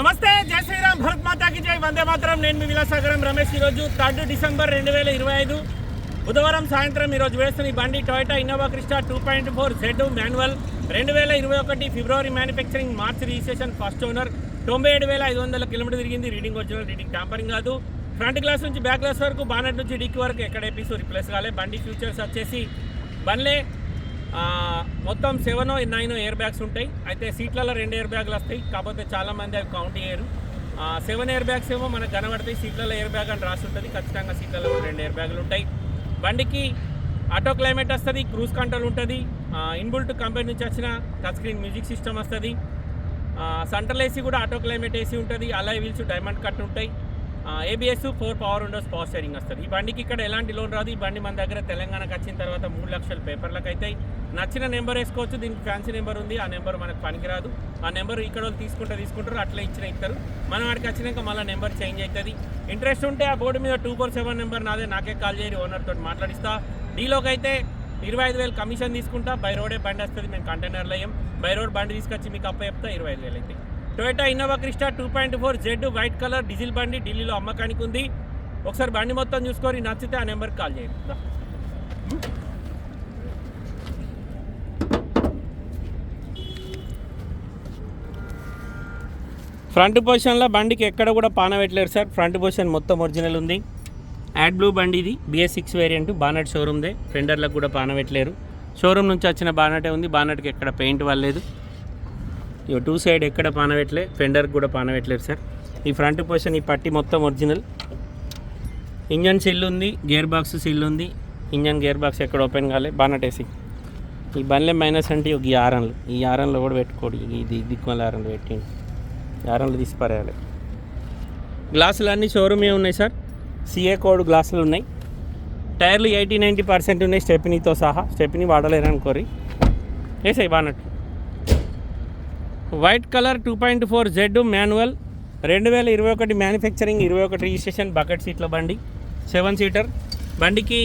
నమస్తే జై శ్రీరామ్ భరత్ మాతాకి జై వందే మాత్రం. నేను మీ విలాసాగరం రమేష్ ఈరోజు థర్డ్ డిసెంబర్ రెండు వేల ఇరవై ఐదు. బుధవారం సాయంత్రం ఈరోజు వేస్తున్న ఈ బండి Toyota Innova Crysta two point four Z manual. రెండు వేల ఇరవై ఒకటి ఫిబ్రవరి manufacturing March registration first owner. తొంభై ఏడు వేల ఐదు వందల కిలోమీటర్ తిరిగింది రీడింగ్ వచ్చిన రీడింగ్ ట్యాంపరింగ్ కాదు. ఫ్రంట్ గ్లాస్ నుంచి బ్యాక్ గ్లాస్ వరకు బానెట్ నుంచి డిక్కి వరకు ఎక్కడ ఎపిసో రిప్లేస్ కాలే. బండి ఫీచర్స్ వచ్చేసి బండ్లే. మొత్తం సెవెన్ నైన్ ఎయిర్ బ్యాగ్స్ ఉంటాయి. అయితే సీట్లలో రెండు ఎయిర్ బ్యాగులు వస్తాయి. కాకపోతే చాలా మంది అవి కౌంట్ చేయరు. సెవెన్ ఎయిర్ బ్యాగ్స్ ఏమో మనకు కనబడతాయి సీట్లలో ఎయిర్ బ్యాగ్ అని రాసి ఉంటుంది. ఖచ్చితంగా సీట్లలో రెండు ఎయిర్ బ్యాగులు ఉంటాయి. బండికి ఆటో క్లైమేట్ వస్తుంది క్రూజ్ కంట్రోల్ ఉంటుంది. ఇన్బుల్ట్ కంపెనీ నుంచి వచ్చిన టచ్ స్క్రీన్ మ్యూజిక్ సిస్టమ్ వస్తుంది. సెంట్రల్ ఏసీ కూడా ఆటో క్లైమేట్ ఏసీ ఉంటుంది. అలా వీల్స్ డైమండ్ కట్ ఉంటాయి. ABS four power windows power steering వస్తుంది. ఈ బండికి ఇక్కడ ఎలాంటి లోన్ రాదు. ఈ బండి మన దగ్గర తెలంగాణకు వచ్చిన తర్వాత మూడు లక్షల పేపర్లకు అవుతాయి నచ్చిన నెంబర్ వేసుకోవచ్చు. దీనికి ఫ్యాన్సీ నెంబర్ ఉంది. ఆ నెంబర్ మనకు పనికిరాదు. ఆ నెంబర్ ఇక్కడ వాళ్ళు తీసుకుంటే తీసుకుంటారు. అట్లా ఇచ్చిన ఇస్తారు. మనం వాడికి వచ్చినాక మళ్ళీ నెంబర్ చేంజ్ అవుతుంది ఇంట్రెస్ట్ ఉంటే ఆ బోర్డు మీద టూ ఫోర్ సెవెన్ నెంబర్ నాదే. నాకే కాల్ చేయరు ఓనర్ తోటి మాట్లాడిస్తా. డీలోకి అయితే ఇరవై ఐదు వేలు కమిషన్ తీసుకుంటా. బై రోడే బండి వస్తుంది. మేము కంటైనర్లో అయ్యాం. బై రోడ్ బండి తీసుకొచ్చి మీకు అప్ప చెప్తా. ఇరవై ఐదు వేలు అయితే Toyota Innova Crysta two point four Z white colour diesel బండి ఢిల్లీలో అమ్మకానికి ఉంది. ఒకసారి బండి మొత్తం చూసుకొని నచ్చితే ఆ నెంబర్కి కాల్ చేయండి. ఫ్రంట్ పొజిషన్లో బండికి ఎక్కడ కూడా పాన పెట్టలేరు సార్. ఫ్రంట్ పొజిషన్ మొత్తం ఒరిజినల్ ఉంది. యాడ్ బ్లూ బండి ఇది. బిఎస్ సిక్స్ వేరియంట్ బానట్ షోరూమ్దే. ఫెండర్లకు కూడా పాన పెట్టలేరు. షోరూమ్ నుంచి వచ్చిన బానటే ఉంది. బానట్కి ఎక్కడ పెయింట్ వాళ్ళలేదు. ఇక టూ సైడ్ ఎక్కడ పానబెట్టలే ఫెండర్కి కూడా పాన సార్. ఈ ఫ్రంట్ పోర్షన్ ఈ పట్టి మొత్తం ఒరిజినల్. ఇంజన్ సిల్ ఉంది గేర్ బాక్స్ సిల్ ఉంది. ఇంజన్ గేర్ బాక్స్ ఎక్కడ ఓపెన్ కాలే బానట్ ఈ బండ్లే మైనస్ అంటే ఈ ఆరన్లు ఈ ఆరన్లు కూడా పెట్టుకోడు ఇది దిక్కుమల ఆరన్లు పెట్టిండు. ఆరన్లు తీసి పారేయాలి గ్లాసులు అన్నీ షోరూమే ఉన్నాయి సార్. సిఏ కోడ్ గ్లాసులు ఉన్నాయి. టైర్లు ఎయిటీ నైంటీ పర్సెంట్ ఉన్నాయి స్టెప్నీతో సహా. స్టెప్నీ వాడలేరు అనుకోరి వేసాయి bonnet. White colour two point four Z manual రెండు వేల ఇరవై ఒకటి మ్యానుఫ్యాక్చరింగ్ ఇరవై ఒకటి రిజిస్ట్రేషన్ బకెట్ సీట్ల బండి సెవెన్ సీటర్ బండికి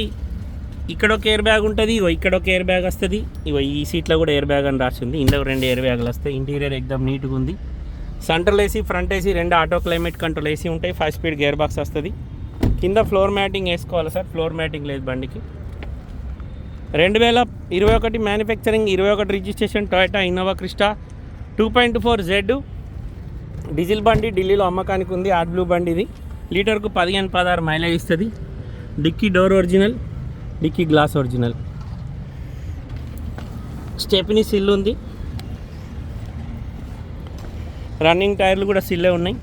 ఇక్కడ ఒక ఎయిర్ బ్యాగ్ ఉంటుంది ఇగో ఇక్కడ ఒక ఎయిర్ బ్యాగ్ వస్తుంది ఇగో ఈ సీట్లో కూడా ఎయిర్ బ్యాగ్ అని రాసింది ఇందులో రెండు ఎయిర్ బ్యాగులు వస్తాయి. ఇంటీరియర్ ఎక్దమ్ నీట్గా ఉంది. సెంట్రల్ ఏసీ ఫ్రంట్ ఏసీ రెండు ఆటో క్లైమేట్ కంట్రోల్ ఏసీ ఉంటాయి. ఫైవ్ స్పీడ్ గేర్ బాక్స్ వస్తుంది. కింద ఫ్లోర్ మ్యాటింగ్ వేసుకోవాలి సార్. ఫ్లోర్ మ్యాటింగ్ లేదు బండికి. రెండు వేల ఇరవై ఒకటి మ్యానుఫ్యాక్చరింగ్ ఇరవై ఒకటి registration Toyota Innova Crysta two point four Z diesel బండి ఢిల్లీలో అమ్మకానికి ఉంది. ఆర్ట్ బ్లూ బండి ఇది. లీటర్కు పదిహేను పదహారు మైలేజ్ ఇస్తుంది. Dickey door original dickey glass original. Stepney sill ఉంది. రన్నింగ్ టైర్లు కూడా సిల్లే ఉన్నాయి.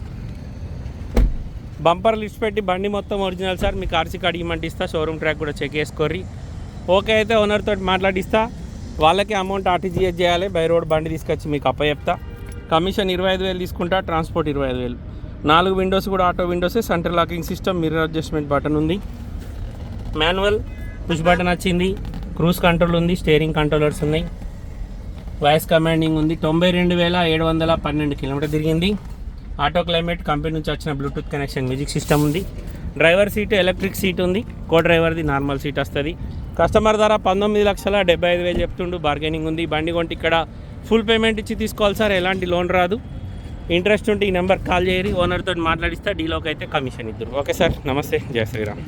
బంపర్ లిస్ట్ పెట్టి బండి మొత్తం ఒరిజినల్ సార్. మీకు ఆర్సీ కార్డు ఇమ్మంటిస్తా షోరూమ్ ట్రాక్ కూడా చెక్ చేసుకోర్రి. ఓకే అయితే ఓనర్తో మాట్లాడిస్తా. వాళ్ళకి అమౌంట్ ఆర్టీజీఎస్ చేయాలి బై రోడ్ బండి తీసుకొచ్చి మీకు అప్ప చెప్తా కమిషన్ ఇరవై ఐదు వేలు తీసుకుంటా ట్రాన్స్పోర్ట్ ఇరవై ఐదు వేలు. నాలుగు విండోస్ కూడా auto windows centre locking system mirror adjustment button ఉంది. మాన్యువల్ పుష్ బటన్ వచ్చింది క్రూజ్ కంట్రోల్ ఉంది స్టీరింగ్ కంట్రోలర్స్ ఉన్నాయి. వాయిస్ కమాండింగ్ ఉంది తొంభై రెండు వేల ఏడు వందల పన్నెండు కిలోమీటర్ తిరిగింది. ఆటో క్లైమేట్ కంపెనీ నుంచి వచ్చిన బ్లూటూత్ కనెక్షన్ మ్యూజిక్ సిస్టమ్ ఉంది. డ్రైవర్ సీటు ఎలక్ట్రిక్ సీట్ ఉంది. కో డ్రైవర్ది నార్మల్ సీట్ వస్తుంది. కస్టమర్ ధర పంతొమ్మిది లక్షల డెబ్బై ఐదు వేలు చెప్తుండు బార్గెనింగ్ ఉంది. బండి కొంటే ఇక్కడ ఫుల్ పేమెంట్ ఇచ్చి తీసుకోవాలి సార్ ఎలాంటి లోన్ రాదు. ఇంట్రెస్ట్ ఉంటే ఈ నెంబర్ కాల్ చేయరు ఓనర్తో మాట్లాడిస్తే డీలోకి అయితే కమిషన్ ఇద్దరు. ఓకే సార్ నమస్తే జయ శ్రీరామ్.